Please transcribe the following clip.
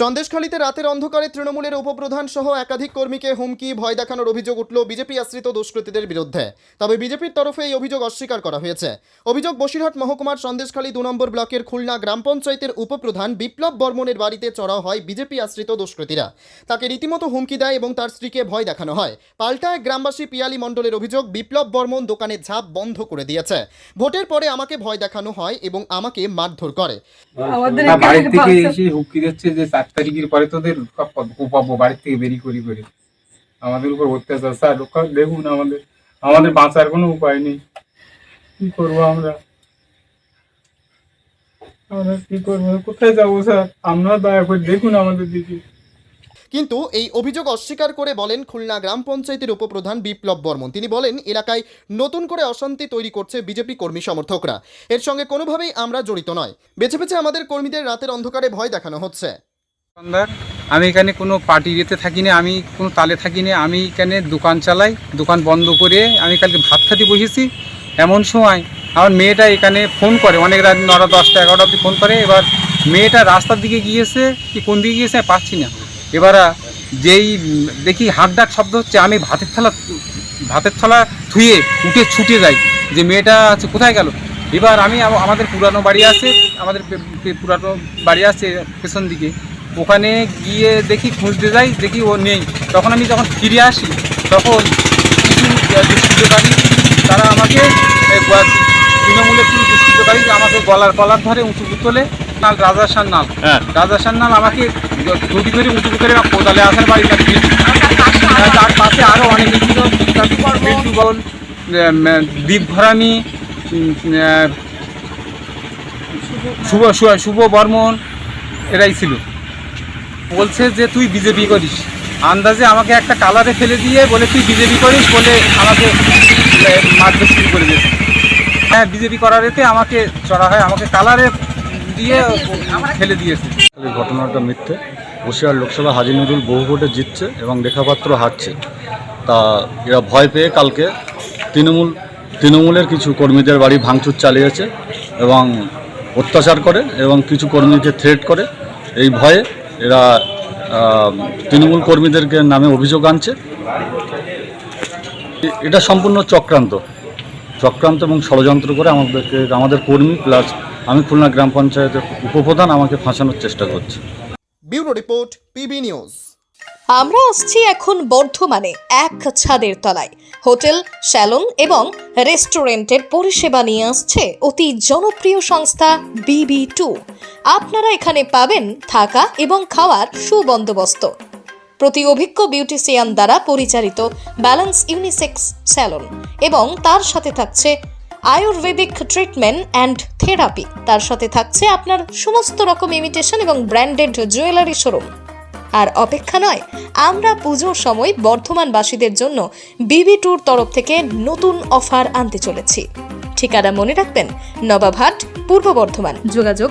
সন্দেশখালীতে রাতের অন্ধকারে তৃণমূলের উপপ্রধান সহ একাধিক কর্মীকে হুমকি, ভয় দেখানোর অভিযোগ উঠল বিজেপি আশ্রিত দুষ্কৃতীদের বিরুদ্ধে। তবে বিজেপির তরফে এই অভিযোগ অস্বীকার করা হয়েছে। অভিযোগ বসিরহাট মহকুমার সন্দেশখালী দু নম্বর ব্লকের খুলনা গ্রাম পঞ্চায়েতের উপপ্রধান বিপ্লব বর্মনের বাড়িতে চড়াও হয় বিজেপি আশ্রিত দুষ্কৃতীরা। তাকে রীতিমতো হুমকি দেয় এবং তার স্ত্রীকে ভয় দেখানো হয়। পাল্টায় গ্রামবাসী পিয়ালি মণ্ডলের অভিযোগ বিপ্লব বর্মন দোকানে ঝাঁপ বন্ধ করে দিয়েছে। ভোটের পরে আমাকে ভয় দেখানো হয় এবং আমাকে মারধর করে। চার তারিখের পরে তোদের পাবো বাড়ির থেকে বেরি করি করে। আমাদের উপর অত্যাচার, স্যার দেখুন আমাদের। আমাদের বাঁচার কোনো উপায় নেই। কি করব আমরা? আমরা কি করব? কোথায় যাব, স্যার? আপনারা দয়া করে দেখুন আমাদের দিকে। কিন্তু এই অভিযোগ অস্বীকার করে বলেন খুলনা গ্রাম পঞ্চায়েতের উপপ্রধান বিপ্লব বর্মন। তিনি বলেন, এলাকায় নতুন করে অশান্তি তৈরি করছে বিজেপি কর্মী সমর্থকরা। এর সঙ্গে কোনোভাবেই আমরা জড়িত নয়। বেছে বেছে আমাদের কর্মীদের রাতের অন্ধকারে ভয় দেখানো হচ্ছে। দোকানদার। আমি এখানে কোনো পার্টি ইয়েতে থাকি না আমি কোনো তালে থাকি না আমি এখানে দোকান চালাই, দোকান বন্ধ করে আমি কালকে ভাত খাতে বসেছি। এমন সময় আমার মেয়েটা এখানে ফোন করে, অনেক রাত নটা দশটা এগারোটা অব্দি ফোন করে, এবার মেয়েটা রাস্তার দিকে গিয়েছে, কি কোন দিকে গিয়েছে পাচ্ছি না। এবার যেই দেখি হাঁক ডাক শব্দ হচ্ছে, আমি ভাতের থালা ভাতের থালা ধুয়ে উঠে ছুটে যাই, যে মেয়েটা আছে কোথায় গেল? এবার আমি আমাদের পুরানো বাড়ি আছে, আমাদের পুরানো বাড়ি আছে পেছন দিকে। ওখানে গিয়ে দেখি খুঁজতে যাই দেখি ও নেই। তখন আমি যখন ফিরে আসি তখন কিছু দুষ্কৃতকারী তারা আমাকে তৃণমূলের কিছু দুষ্কৃতকারী আমাকে গলার কলার ধরে উঁচু তোলে। নাল রাজা সান্নাল রাজা সান্নাল আমাকে ধুটি ধরে উঁচু করে কোদালে আসার বাড়ি তার পাশে আরও অনেক ছিল। বিট্টু বল দ্বীপ শুভ শুভ বর্মন এরাই ছিল। বলছে যে তুই বিজেপি করিস। আন্দাজে আমাকে একটা কালারে ফেলে দিয়ে বলে, তুই বিজেপি করিস বলে আমাকে মারতে শুরু করে দিয়েছে। হ্যাঁ বিজেপি করার এতে আমাকে চড়া হয়, আমাকে কালারে দিয়ে ফেলে দিয়েছে। এই ঘটনাটা মিথ্যে। বসিরহাট লোকসভা হাজি নুরুল বহু ভোটে জিতছে এবং লেখাপাত্র হারছে। তা এরা ভয় পেয়ে কালকে তৃণমূল, তৃণমূলের কিছু কর্মীদের বাড়ি ভাঙচুর চালিয়েছে এবং অত্যাচার করে এবং কিছু কর্মীকে থ্রেট করে। এই ভয়ে এরা তৃণমূল কর্মীদেরকে নামে অভিযোগ আনছে। এটা সম্পূর্ণ চক্রান্ত। চক্রান্ত এবং ষড়যন্ত্র করে আমাদেরকে আমাদের কর্মী প্লাস আমি খুলনা গ্রাম পঞ্চায়েতের উপপ্রধান আমাকে ফাঁসানোর চেষ্টা করছে। Bureau report PB news. আমরা আসছি এখন বর্ধমানে এক ছাদের তলায়। হোটেল স্যালন এবং রেস্টুরেন্টের পরিষেবা নিয়ে আসছে অতি জনপ্রিয় সংস্থা বিবি টু। আপনারা এখানে পাবেন থাকা এবং খাওয়ার সুবন্দোবস্ত। প্রতি অভিজ্ঞ বিউটিশিয়ান দ্বারা পরিচালিত ব্যালেন্স ইউনিসেক্স স্যালন এবং তার সাথে থাকছে আয়ুর্বেদিক ট্রিটমেন্ট অ্যান্ড থেরাপি। তার সাথে থাকছে আপনার সমস্ত রকম ইমিটেশন এবং ব্র্যান্ডেড জুয়েলারি শোরুম। আর অপেক্ষা নয়, আমরা পুজোর সময় বর্ধমানবাসীদের জন্য বিবি ট্যুর তরফ থেকে নতুন অফার আনতে চলেছি। ঠিকানা মনে রাখবেন, নবাবহাট, পূর্ব বর্ধমান। যোগাযোগ